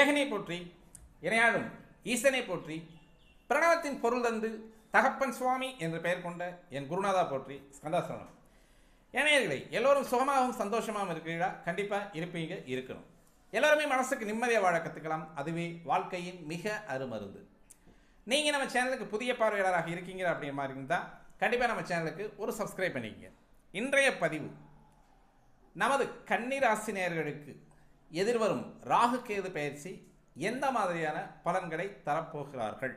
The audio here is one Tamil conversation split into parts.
ஏகனை போற்றி இணையாளும் ஈசனை போற்றி பிரணவத்தின் பொருள் தந்து தகப்பன் சுவாமி என்று பெயர் கொண்ட என் குருநாதா போற்றி ஸ்கந்தாசனம். இணையர்களை எல்லோரும் சுகமாகவும் சந்தோஷமாகவும் இருக்கிறீர்களா? கண்டிப்பாக இருப்பீங்க இருக்கணும். எல்லோருமே மனசுக்கு நிம்மதியாக வாழ கற்றுக்கலாம் அதுவே வாழ்க்கையின் மிக அருமருந்து. நீங்கள் நம்ம சேனலுக்கு புதிய பார்வையாளராக இருக்கீங்க அப்படிங்கிற மாதிரி இருந்தால் கண்டிப்பாக நம்ம சேனலுக்கு ஒரு சப்ஸ்கிரைப் பண்ணிக்கங்க. இன்றைய பதிவு நமது கன்னிராசினியர்களுக்கு எதிர்வரும் ராகு கேது பயிற்சி எந்த மாதிரியான பலன்களை தரப்போகிறார்கள்?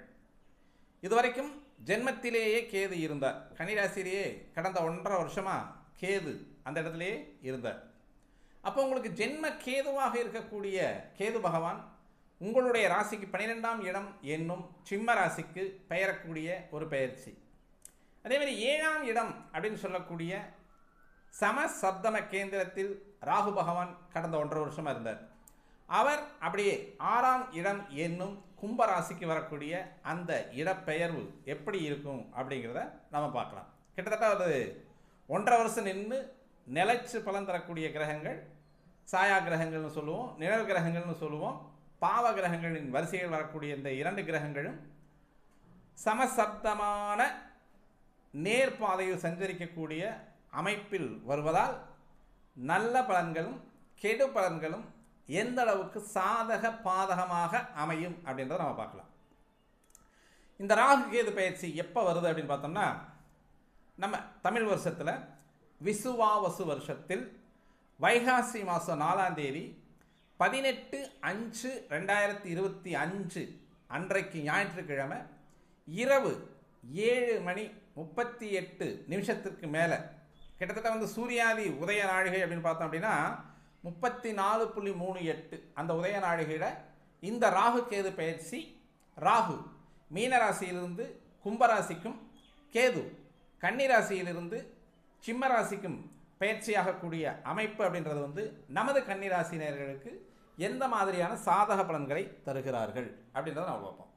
இதுவரைக்கும் ஜென்மத்திலேயே கேது இருந்தார். கன்னிராசியிலேயே கடந்த ஒன்றரை வருஷமாக கேது அந்த இடத்துலையே இருந்தார். அப்போ உங்களுக்கு ஜென்ம கேதுவாக இருக்கக்கூடிய கேது பகவான் உங்களுடைய ராசிக்கு பன்னிரெண்டாம் இடம் என்னும் சிம்ம ராசிக்கு பெயரக்கூடிய ஒரு பெயர்ச்சி அதேமாதிரி ஏழாம் இடம் அப்படின்னு சொல்லக்கூடிய சம சப்தம கேந்திரத்தில் ராகு பகவான் கடந்த ஒன்றரை வருஷமாக இருந்தார். அவர் அப்படியே ஆறாம் இடம் என்னும் கும்பராசிக்கு வரக்கூடிய அந்த இடப்பெயர்வு எப்படி இருக்கும் அப்படிங்கிறத நம்ம பார்க்கலாம். கிட்டத்தட்ட ஒரு ஒன்றரை வருஷம் நின்று நிலைச்சு பலன் தரக்கூடிய கிரகங்கள் சாயா கிரகங்கள்னு சொல்லுவோம் நிழல் கிரகங்கள்னு சொல்லுவோம் பாவ கிரகங்களின் வரிசையில் வரக்கூடிய இந்த இரண்டு கிரகங்களும் சமசப்தமான நேர்பாதையில் சஞ்சரிக்கக்கூடிய அமைப்பில் வருவதால் நல்ல பலன்களும் கெடு பலன்களும் எந்த அளவுக்கு சாதக பாதகமாக அமையும் அப்படின்றத நம்ம பார்க்கலாம். இந்த ராகு கேது பயிற்சி எப்போ வருது அப்படின்னு பார்த்தோம்னா நம்ம தமிழ் வருஷத்தில் விசுவாவசு வருஷத்தில் வைகாசி மாதம் நாலாம் தேதி பதினெட்டு அஞ்சு ரெண்டாயிரத்தி இருபத்தி அஞ்சு அன்றைக்கு ஞாயிற்றுக்கிழமை இரவு ஏழு மணி முப்பத்தி எட்டு நிமிஷத்திற்கு மேலே கிட்டத்தட்ட வந்து சூரியாதி உதய நாழிகை அப்படின்னு பார்த்தோம் அப்படின்னா முப்பத்தி நாலு புள்ளி மூணு எட்டு அந்த உதய நாழிகையில் இந்த ராகு கேது பயிற்சி ராகு மீனராசியிலிருந்து கும்பராசிக்கும் கேது கன்னிராசியிலிருந்து சிம்மராசிக்கும் பயிற்சியாகக்கூடிய அமைப்பு அப்படின்றது வந்து நமது கன்னிராசினியர்களுக்கு எந்த மாதிரியான சாதக பலன்களை தருகிறார்கள் அப்படின்றத நம்ம பார்ப்போம்.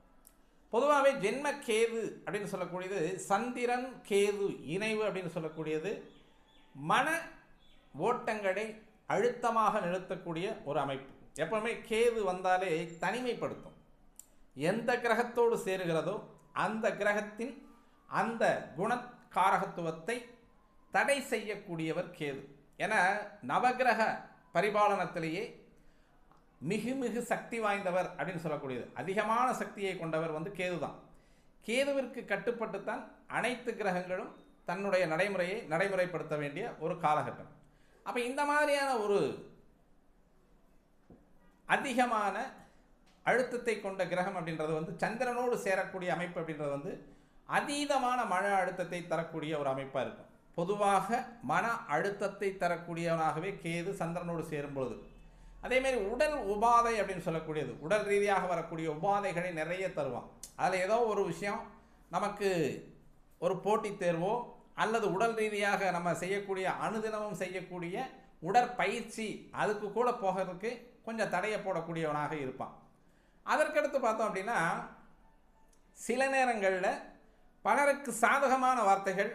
பொதுவாகவே ஜென்ம கேது அப்படின்னு சொல்லக்கூடியது சந்திரன் கேது இணைவு அப்படின்னு சொல்லக்கூடியது மன ஓட்டங்களை அழுத்தமாக நிறுத்தக்கூடிய ஒரு அமைப்பு. எப்பவுமே கேது வந்தாலே தனிமைப்படுத்தும். எந்த கிரகத்தோடு சேருகிறதோ அந்த கிரகத்தின் அந்த குணக்காரகத்துவத்தை தடை செய்யக்கூடியவர் கேது. என நவகிரக பரிபாலனத்திலேயே மிகு மிகு சக்தி வாய்ந்தவர் அப்படின்னு சொல்லக்கூடியது. அதிகமான சக்தியை கொண்டவர் வந்து கேது தான் கேதுவிற்கு கட்டுப்பட்டு தான் அனைத்து கிரகங்களும் தன்னுடைய நடைமுறையை நடைமுறைப்படுத்த வேண்டிய ஒரு காலகட்டம். அப்போ இந்த மாதிரியான ஒரு அதிகமான அழுத்தத்தை கொண்ட கிரகம் அப்படின்றது வந்து சந்திரனோடு சேரக்கூடிய அமைப்பு அப்படின்றது வந்து அதீதமான மன அழுத்தத்தை தரக்கூடிய ஒரு அமைப்பாக இருக்கும். பொதுவாக மன அழுத்தத்தை தரக்கூடியவனாகவே கேது சந்திரனோடு சேரும் பொழுது அதேமாரி உடல் உபாதை அப்படின்னு சொல்லக்கூடியது. உடல் ரீதியாக வரக்கூடிய உபாதைகளை நிறைய தருவான். அதில் ஏதோ ஒரு விஷயம் நமக்கு ஒரு போட்டித் தேர்வோ அல்லது உடல் ரீதியாக நம்ம செய்யக்கூடிய அனுதினமும் செய்யக்கூடிய உடற்பயிற்சி அதுக்கு கூட போகிறதுக்கு கொஞ்சம் தடையை போடக்கூடியவனாக இருப்பான். அதற்கடுத்து பார்த்தோம் அப்படின்னா சில நேரங்களில் பலருக்கு சாதகமான வார்த்தைகள்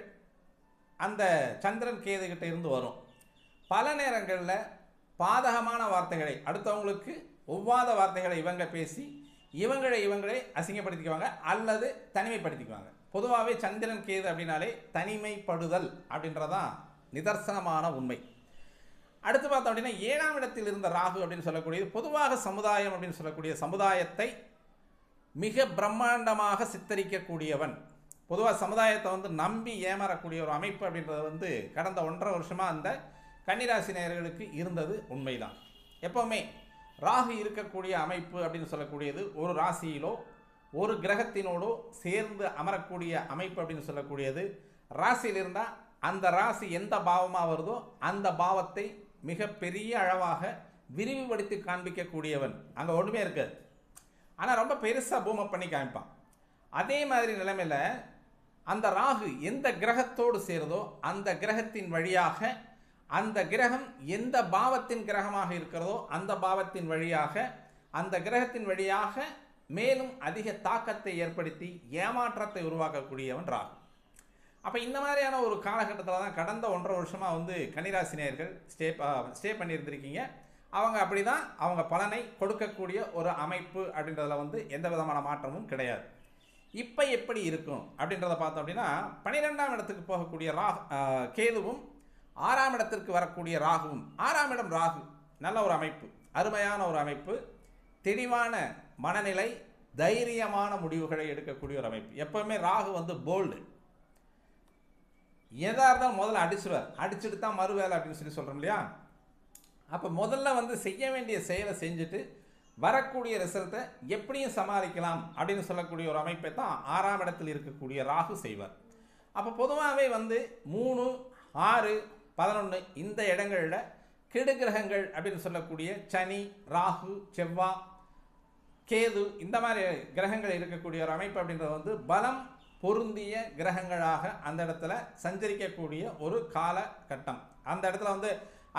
அந்த சந்திரன் கேதுகிட்ட இருந்து வரும். பல நேரங்களில் பாதகமான வார்த்தைகளை அடுத்தவங்களுக்கு ஒவ்வாத வார்த்தைகளை இவங்க பேசி இவங்களை இவங்களே அசிங்கப்படுத்திக்குவாங்க அல்லது தனிமைப்படுத்திக்குவாங்க. பொதுவாகவே சந்திரன் கேது அப்படின்னாலே தனிமைப்படுதல் அப்படின்றதான் நிதர்சனமான உண்மை. அடுத்து பார்த்தோம் அப்படின்னா ஏழாம் இடத்தில் இருந்த ராகு அப்படின்னு சொல்லக்கூடியது பொதுவாக சமுதாயம் அப்படின்னு சொல்லக்கூடிய சமுதாயத்தை மிக பிரம்மாண்டமாக சித்தரிக்கக்கூடியவன். பொதுவாக சமுதாயத்தை வந்து நம்பி ஏமாறக்கூடிய ஒரு அமைப்பு அப்படின்றது வந்து கடந்த ஒன்றரை வருஷமாக அந்த கன்னிராசி நேயர்களுக்கு இருந்தது உண்மைதான். எப்போவுமே ராகு இருக்கக்கூடிய அமைப்பு அப்படின்னு சொல்லக்கூடியது ஒரு ராசியிலோ ஒரு கிரகத்தினோடோ சேர்ந்து அமரக்கூடிய அமைப்பு அப்படின்னு சொல்லக்கூடியது. ராசியில் இருந்தால் அந்த ராசி எந்த பாவமாக வருதோ அந்த பாவத்தை மிக பெரிய அளவாக விரிவுபடுத்தி காண்பிக்கக்கூடியவன். அங்கே ஒன்றுமே இருக்காது. ஆனால் ரொம்ப பெருசாக பூமப் பண்ணி காமிப்பான். அதே மாதிரி நிலைமையில் அந்த ராகு எந்த கிரகத்தோடு சேருதோ அந்த கிரகத்தின் வழியாக அந்த கிரகம் எந்த பாவத்தின் கிரகமாக இருக்கிறதோ அந்த பாவத்தின் வழியாக அந்த கிரகத்தின் வழியாக மேலும் அதிக தாக்கத்தை ஏற்படுத்தி ஏமாற்றத்தை உருவாக்கக்கூடியவன் ராகு அப்போ இந்த மாதிரியான ஒரு காலகட்டத்தில் தான் கடந்த ஒன்றரை வருஷமாக வந்து கன்னிராசினியர்கள் ஸ்டே ஸ்டே பண்ணியிருந்திருக்கீங்க. அவங்க அப்படி தான் அவங்க பலனை கொடுக்கக்கூடிய ஒரு அமைப்பு அப்படின்றதில் வந்து எந்த விதமான மாற்றமும் கிடையாது. இப்போ எப்படி இருக்கும் அப்படின்றத பார்த்தோம் அப்படின்னா பன்னிரெண்டாம் இடத்துக்கு போகக்கூடிய ரா கேதுவும் ஆறாம் இடத்திற்கு வரக்கூடிய ராகுவும் ஆறாம் இடம் ராகு நல்ல ஒரு அமைப்பு அருமையான ஒரு அமைப்பு தெளிவான மனநிலை தைரியமான முடிவுகளை எடுக்கக்கூடிய ஒரு அமைப்பு. எப்பவுமே ராகு வந்து போல்டு எதாக இருந்தாலும் முதல்ல அடிச்சிருவார். அடிச்சுட்டு தான் மறுவேலை அப்படின்னு சொல்லி சொல்கிறோம் இல்லையா? அப்போ முதல்ல வந்து செய்ய வேண்டிய செயலை செஞ்சுட்டு வரக்கூடிய ரிசல்ட்டை எப்படியும் சமாளிக்கலாம் அப்படின்னு சொல்லக்கூடிய ஒரு அமைப்பை தான் ஆறாம் இடத்தில் இருக்கக்கூடிய ராகு செய்வார். அப்போ பொதுவாகவே வந்து மூணு ஆறு பதினொன்று இந்த இடங்களில் கெடு கிரகங்கள் அப்படின்னு சொல்லக்கூடிய சனி ராகு செவ்வாய் கேது இந்த மாதிரி கிரகங்கள் இருக்கக்கூடிய ஒரு அமைப்பு அப்படின்றது வந்து பலம் பொருந்திய கிரகங்களாக அந்த இடத்துல சஞ்சரிக்கக்கூடிய ஒரு காலகட்டம். அந்த இடத்துல வந்து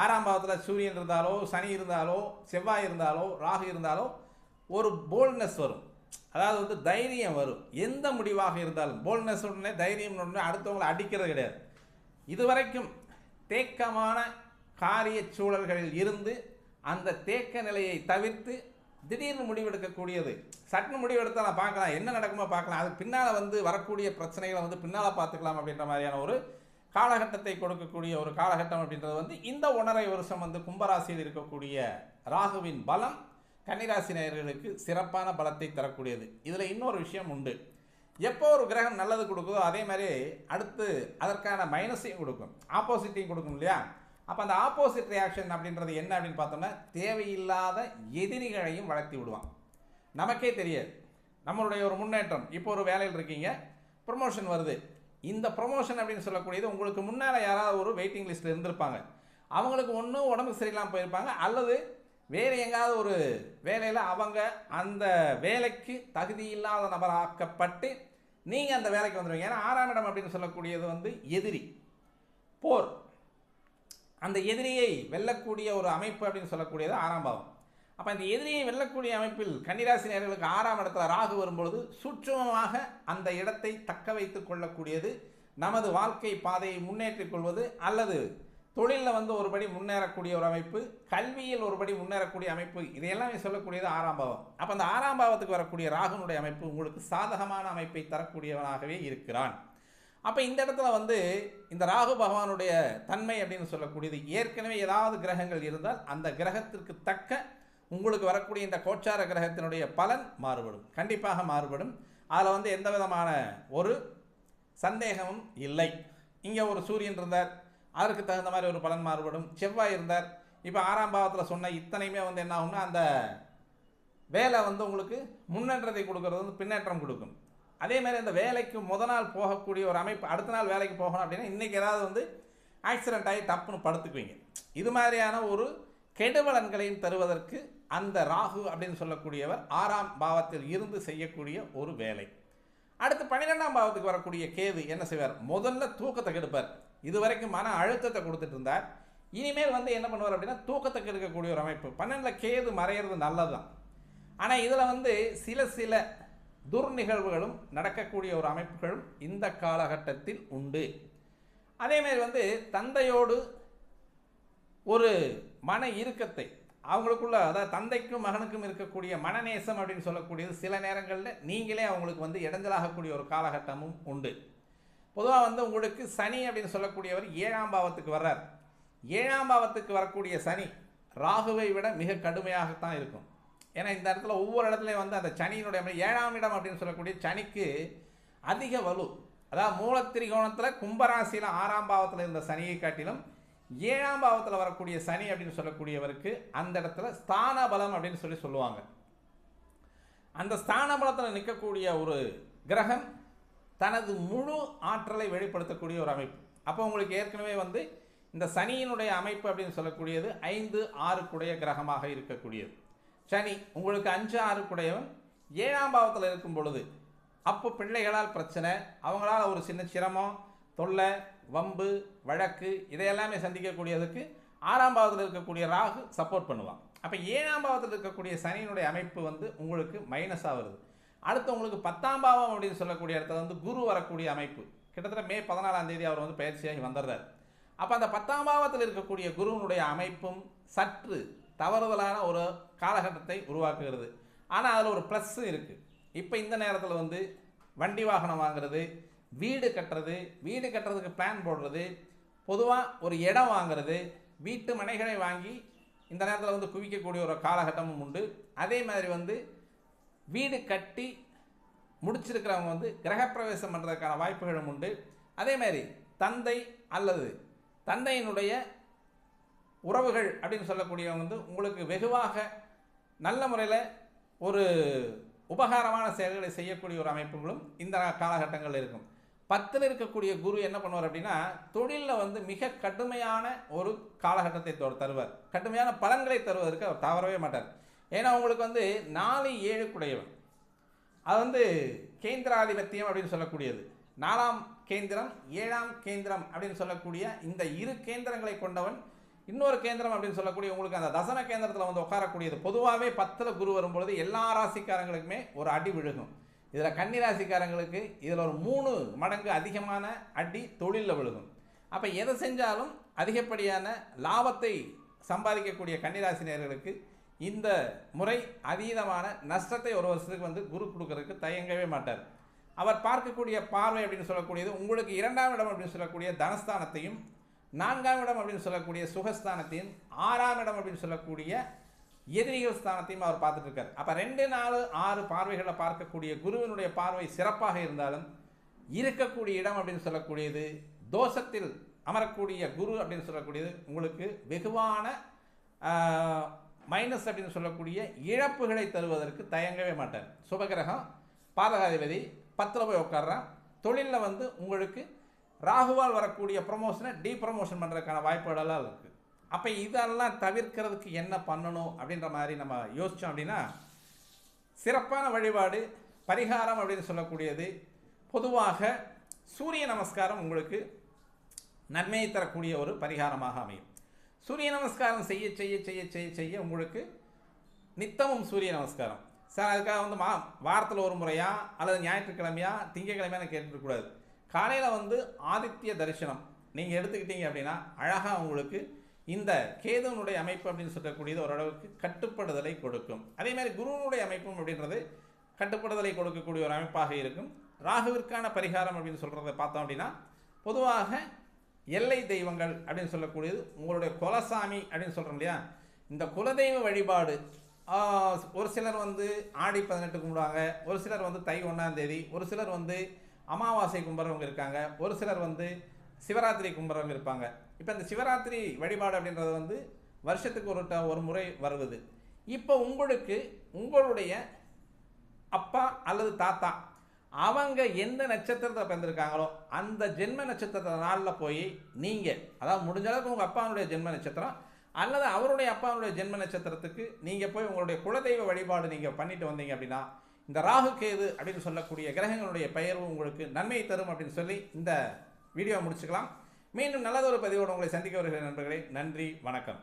ஆறாம் பாவத்தில் சூரியன் இருந்தாலோ சனி இருந்தாலோ செவ்வாய் இருந்தாலோ ராகு இருந்தாலோ ஒரு போல்ட்னஸ் வரும். அதாவது வந்து தைரியம் வரும். எந்த முடிவாக இருந்தாலும் போல்ட்னஸ் உடனே தைரியம் உடனே அடுத்தவங்களை அடிக்கிறது கிடையாது. இதுவரைக்கும் தேக்கமான காரிய சூழல்களில் இருந்து அந்த தேக்க நிலையை தவிர்த்து திடீர்னு முடிவெடுக்கக்கூடியது. சட்டுன்னு முடிவெடுத்தால் நான் பார்க்கலாம். என்ன நடக்குமோ பார்க்கலாம். அது பின்னால் வந்து வரக்கூடிய பிரச்சனைகளை வந்து பின்னால் பார்த்துக்கலாம் அப்படின்ற மாதிரியான ஒரு காலகட்டத்தை கொடுக்கக்கூடிய ஒரு காலகட்டம் அப்படின்றது வந்து இந்த ஒன்றரை வருஷம் வந்து கும்பராசியில் இருக்கக்கூடிய ராகுவின் பலம் கன்னிராசி நேயர்களுக்கு சிறப்பான பலத்தை தரக்கூடியது. இதில் இன்னொரு விஷயம் உண்டு. எப்போ ஒரு கிரகம் நல்லது கொடுக்குதோ அதே மாதிரி அடுத்து அதற்கான மைனஸையும் கொடுக்கும். ஆப்போசிட்டையும் கொடுக்கும் இல்லையா? அப்போ அந்த ஆப்போசிட் ரியாக்ஷன் அப்படின்றது என்ன அப்படின்னு பார்த்தோம்னா தேவையில்லாத எதிரிகளையும் வளர்த்தி விடுவான். நமக்கே தெரியாது. நம்மளுடைய ஒரு முன்னேற்றம். இப்போ ஒரு வேலையில் இருக்கீங்க ப்ரொமோஷன் வருது. இந்த ப்ரொமோஷன் அப்படின்னு சொல்லக்கூடியது உங்களுக்கு முன்னால் யாராவது ஒரு வெயிட்டிங் லிஸ்ட்டில் இருந்திருப்பாங்க. அவங்களுக்கு ஒன்றும் உடம்பு சரியில்லாமல் போயிருப்பாங்க. அல்லது வேறு எங்காவது ஒரு வேலையில் அவங்க அந்த வேலைக்கு தகுதி இல்லாத நபராக்கப்பட்டு நீங்கள் அந்த வேலைக்கு வந்துடுவீங்க ஏன்னா ஆறாம் இடம் அப்படின்னு சொல்லக்கூடியது வந்து எதிரி போர். அந்த எதிரியை வெல்லக்கூடிய ஒரு அமைப்பு அப்படின்னு சொல்லக்கூடியது ஆறாம் பாவம். அப்போ இந்த எதிரியை வெல்லக்கூடிய அமைப்பில் கன்னிராசி நேர்களுக்கு ஆறாம் இடத்துல ராகு வரும்பொழுது சூட்சுமமாக அந்த இடத்தை தக்க வைத்து கொள்ளக்கூடியது நமது வாழ்க்கை பாதையை முன்னேற்றிக் கொள்வது அல்லது தொழிலில் வந்து ஒருபடி முன்னேறக்கூடிய ஒரு அமைப்பு கல்வியில் ஒருபடி முன்னேறக்கூடிய அமைப்பு இதையெல்லாம் சொல்லக்கூடியது ஆறாம் பாவம். அப்போ அந்த ஆறாம் பாவத்துக்கு வரக்கூடிய ராகுனுடைய அமைப்பு உங்களுக்கு சாதகமான அமைப்பை தரக்கூடியவனாகவே இருக்கிறான். அப்போ இந்த இடத்துல வந்து இந்த ராகு பகவானுடைய தன்மை அப்படின்னு சொல்லக்கூடியது. ஏற்கனவே ஏதாவது கிரகங்கள் இருந்தால் அந்த கிரகத்திற்கு தக்க உங்களுக்கு வரக்கூடிய இந்த கோச்சார கிரகத்தினுடைய பலன் மாறுபடும். கண்டிப்பாக மாறுபடும். அதில் வந்து எந்த விதமான ஒரு சந்தேகமும் இல்லை. இங்கே ஒரு சூரியன் இருந்தார். அதற்கு தகுந்த மாதிரி ஒரு பலன் மாறுபடும். செவ்வாய் இருந்தார். இப்போ ஆறாம் பாவத்தில் சொன்ன இத்தனையுமே வந்து என்ன ஆகும்னா அந்த வேலை வந்து உங்களுக்கு முன்னேற்றத்தை கொடுக்கறது வந்து பின்னேற்றம் கொடுக்கும். அதே மாதிரி அந்த வேலைக்கு முத நாள் போகக்கூடிய ஒரு அமைப்பு அடுத்த நாள் வேலைக்கு போகணும் அப்படின்னா இன்றைக்கி ஏதாவது வந்து ஆக்சிடென்ட் ஆகி தப்புன்னு படுத்துக்குவீங்க. இது மாதிரியான ஒரு கெடுபலன்களையும் தருவதற்கு அந்த ராகு அப்படின்னு சொல்லக்கூடியவர் ஆறாம் பாவத்தில் இருந்து செய்யக்கூடிய ஒரு வேலை. அடுத்து பன்னிரெண்டாம் பாவத்துக்கு வரக்கூடிய கேது என்ன செய்வார்? முதல்ல தூக்கத்தை கெடுப்பார். இதுவரைக்கும் மன அழுத்தத்தை கொடுத்துட்டு இருந்தார். இனிமேல் வந்து என்ன பண்ணுவார் அப்படின்னா தூக்கத்தை கெடுக்கக்கூடிய ஒரு அமைப்பு. பன்னெண்டில் கேது மறையிறது நல்லது தான் ஆனால் இதில் வந்து சில சில துர்நிகழ்வுகளும் நடக்கக்கூடிய ஒரு அமைப்புகளும் இந்த காலகட்டத்தில் உண்டு. அதேமாரி வந்து தந்தையோடு ஒரு மன இறுக்கத்தை அவங்களுக்குள்ள அதாவது தந்தைக்கும் மகனுக்கும் இருக்கக்கூடிய மனநேசம் அப்படின்னு சொல்லக்கூடியது சில நேரங்களில் நீங்களே அவங்களுக்கு வந்து இடைஞ்சலாகக்கூடிய ஒரு காலகட்டமும் உண்டு. பொதுவாக வந்து உங்களுக்கு சனி அப்படின்னு சொல்லக்கூடியவர் ஏழாம் பாவத்துக்கு வர்றார். ஏழாம் பாவத்துக்கு வரக்கூடிய சனி ராகுவை விட மிக கடுமையாகத்தான் இருக்கும். ஏன்னா இந்த இடத்துல ஒவ்வொரு இடத்துலையும் வந்து அந்த சனியினுடைய ஏழாம் இடம் அப்படின்னு சொல்லக்கூடிய சனிக்கு அதிக வலு. அதாவது மூலத்திரிகோணத்தில் கும்பராசியில் ஆறாம் பாவத்தில் இருந்த சனியை காட்டிலும் ஏழாம் பாவத்தில் வரக்கூடிய சனி அப்படின்னு சொல்லக்கூடியவருக்கு அந்த இடத்துல ஸ்தான பலம் அப்படின்னு சொல்லி சொல்லுவாங்க. அந்த ஸ்தான பலத்தில் நிற்கக்கூடிய ஒரு கிரகம் தனது முழு ஆற்றலை வெளிப்படுத்தக்கூடிய ஒரு அமைப்பு. அப்போ உங்களுக்கு ஏற்கனவே வந்து இந்த சனியினுடைய அமைப்பு அப்படின்னு சொல்லக்கூடியது ஐந்து ஆறுக்குடைய கிரகமாக இருக்கக்கூடியது. சனி உங்களுக்கு அஞ்சு ஆறுக்குடையவன் ஏழாம் பாவத்தில் இருக்கும் பொழுது அப்போ பிள்ளைகளால் பிரச்சனை அவங்களால் ஒரு சின்ன சிரமம் தொல்லை வம்பு வழக்கு இதையெல்லாமே சந்திக்கக்கூடியதுக்கு ஆறாம் பாவத்தில் இருக்கக்கூடிய ராகு சப்போர்ட் பண்ணுவான். அப்போ ஏழாம் பாவத்தில் இருக்கக்கூடிய சனியினுடைய அமைப்பு வந்து உங்களுக்கு மைனஸாக வருது. அடுத்து உங்களுக்கு பத்தாம் பாவம் அப்படின்னு சொல்லக்கூடிய இடத்துல வந்து குரு வரக்கூடிய அமைப்பு. கிட்டத்தட்ட மே பதினாலாம் தேதி அவர் வந்து பயிற்சியாகி வந்துடுறார். அப்போ அந்த பத்தாம் பாவத்தில் இருக்கக்கூடிய குருவினுடைய அமைப்பும் சற்று தவறுதலான ஒரு காலகட்டத்தை உருவாக்குகிறது. ஆனால் அதில் ஒரு ப்ளஸ்ஸும் இருக்குது இப்போ இந்த நேரத்தில் வந்து வண்டி வாகனம் வாங்குறது வீடு கட்டுறது வீடு கட்டுறதுக்கு பிளான் போடுறது பொதுவாக ஒரு இடம் வாங்குறது வீட்டு மனைகளை வாங்கி இந்த நேரத்தில் வந்து குவிக்கக்கூடிய ஒரு காலகட்டமும் உண்டு. அதே மாதிரி வந்து வீடு கட்டி முடிச்சிருக்கிறவங்க வந்து கிரகப்பிரவேசம் பண்ணுறதுக்கான வாய்ப்புகளும் உண்டு. அதே மாதிரி தந்தை அல்லது தந்தையினுடைய உறவுகள் அப்படின்னு சொல்லக்கூடியவங்க வந்து உங்களுக்கு வெகுவாக நல்ல முறையில் ஒரு உபகாரமான செயல்களை செய்யக்கூடிய ஒரு அமைப்புகளும் இந்த காலகட்டங்களில் இருக்கும். பத்தில் இருக்கக்கூடிய குரு என்ன பண்ணுவார் அப்படின்னா தொழிலில் வந்து மிக கடுமையான ஒரு காலகட்டத்தை தருவார். கடுமையான பலன்களை தருவதற்கு அவர் தவறவே மாட்டார். ஏன்னா அவங்களுக்கு வந்து நாலு ஏழுக்குடையவன். அது வந்து கேந்திராதிபத்தியம் அப்படின்னு சொல்லக்கூடியது. நாலாம் கேந்திரம் ஏழாம் கேந்திரம் அப்படின்னு சொல்லக்கூடிய இந்த இரு கேந்திரங்களை கொண்டவன் இன்னொரு கேந்திரம் அப்படின்னு சொல்லக்கூடிய உங்களுக்கு அந்த தசன கேந்திரத்தில் வந்து உட்காரக்கூடியது. பொதுவாகவே பத்தில் குரு வரும்பொழுது எல்லா ராசிக்காரங்களுக்குமே ஒரு அடி விழுகும். இதில் கன்னி ராசிக்காரங்களுக்கு இதில் ஒரு மூணு மடங்கு அதிகமான அடி தொழிலில் விழுகும். அப்போ எதை செஞ்சாலும் அதிகப்படியான லாபத்தை சம்பாதிக்கக்கூடிய கன்னிராசினியர்களுக்கு இந்த முறை அதீதமான நஷ்டத்தை ஒரு வருஷத்துக்கு வந்து குரு கொடுக்கறதுக்கு தயங்கவே மாட்டார். அவர் பார்க்கக்கூடிய பார்வை அப்படின்னு சொல்லக்கூடியது உங்களுக்கு இரண்டாம் இடம் அப்படின்னு சொல்லக்கூடிய தனஸ்தானத்தையும் நான்காம் இடம் அப்படின்னு சொல்லக்கூடிய சுகஸ்தானத்தையும் ஆறாம் இடம் அப்படின்னு சொல்லக்கூடிய எதிரிகள் ஸ்தானத்தையும் அவர் பார்த்துட்டு இருக்கார் அப்போ ரெண்டு நாலு ஆறு பார்வைகளை பார்க்கக்கூடிய குருவினுடைய பார்வை சிறப்பாக இருந்தாலும் இருக்கக்கூடிய இடம் அப்படின்னு சொல்லக்கூடியது தோஷத்தில் அமரக்கூடிய குரு அப்படின்னு சொல்லக்கூடியது உங்களுக்கு வெகுவான மைனஸ் அப்படின்னு சொல்லக்கூடிய இழப்புகளை தருவதற்கு தயங்கவே மாட்டார். சுபகிரகம் பாதகாதிபதி பத்தில் போய் உட்கார்றான். தொழிலில் வந்து உங்களுக்கு ராகுவால் வரக்கூடிய ப்ரமோஷனை டீ ப்ரொமோஷன் பண்ணுறதுக்கான வாய்ப்புகளெல்லாம் இருக்குது அப்போ இதெல்லாம் தவிர்க்கிறதுக்கு என்ன பண்ணணும் அப்படின்ற மாதிரி நம்ம யோசித்தோம் அப்படின்னா சிறப்பான வழிபாடு பரிகாரம் அப்படின்னு சொல்லக்கூடியது பொதுவாக சூரிய நமஸ்காரம் உங்களுக்கு நன்மையை தரக்கூடிய ஒரு பரிகாரமாக அமையும். சூரிய நமஸ்காரம் செய்ய செய்ய செய்ய செய்ய செய்ய உங்களுக்கு நித்தமும் சூரிய நமஸ்காரம். சார் அதுக்காக வந்து மா வாரத்தில் ஒரு முறையா அல்லது ஞாயிற்றுக்கிழமையா திங்கக்கிழமையான கேட்டுக்கூடாது காலையில் வந்து ஆதித்ய தரிசனம். நீங்கள் எடுத்துக்கிட்டீங்க அப்படின்னா அழகாக உங்களுக்கு இந்த கேதுவனுடைய அமைப்பு அப்படின்னு சொல்லக்கூடியது ஓரளவுக்கு கட்டுப்படுதலை கொடுக்கும். அதே மாதிரி குருவனுடைய அமைப்பும் அப்படின்றது கட்டுப்படுதலை கொடுக்கக்கூடிய ஒரு அமைப்பாக இருக்கும். ராகுவிற்கான பரிகாரம் அப்படின்னு சொல்கிறத பார்த்தோம் அப்படின்னா பொதுவாக எல்லை தெய்வங்கள் அப்படின்னு சொல்லக்கூடியது உங்களுடைய குலசாமி அப்படின்னு சொல்கிறோம் இல்லையா? இந்த குலதெய்வ வழிபாடு ஒரு சிலர் வந்து ஆடி பதினெட்டு கும்பிடுவாங்க ஒரு சிலர் வந்து தை ஒன்றாம் தேதி ஒரு சிலர் வந்து அமாவாசை கும்பிட்றவங்க இருக்காங்க. ஒரு சிலர் வந்து சிவராத்திரி கும்பிட்றவங்க இருப்பாங்க. இப்போ இந்த சிவராத்திரி வழிபாடு அப்படின்றது வந்து வருஷத்துக்கு ஒரு ட- ஒரு முறை வருவது. இப்போ உங்களுக்கு உங்களுடைய அப்பா அல்லது தாத்தா அவங்க எந்த நட்சத்திரத்தை பிறந்திருக்காங்களோ அந்த ஜென்ம நட்சத்திரத்தை நாளில் போய் நீங்கள் அதாவது முடிஞ்ச அளவுக்கு உங்கள் அப்பாவுடைய ஜென்ம நட்சத்திரம் அல்லது அவருடைய அப்பாவுடைய ஜென்ம நட்சத்திரத்துக்கு நீங்கள் போய் உங்களுடைய குலதெய்வ வழிபாடு நீங்கள் பண்ணிட்டு வந்தீங்க அப்படின்னா இந்த ராகு கேது அப்படின்னு சொல்லக்கூடிய கிரகங்களுடைய பெயர்வு உங்களுக்கு நன்மை தரும் அப்படின்னு சொல்லி இந்த வீடியோ முடிச்சுக்கலாம். மீண்டும் நல்லதொரு பதிவோடு உங்களை சந்திக்க வருகிற நண்பர்களே. நன்றி வணக்கம்.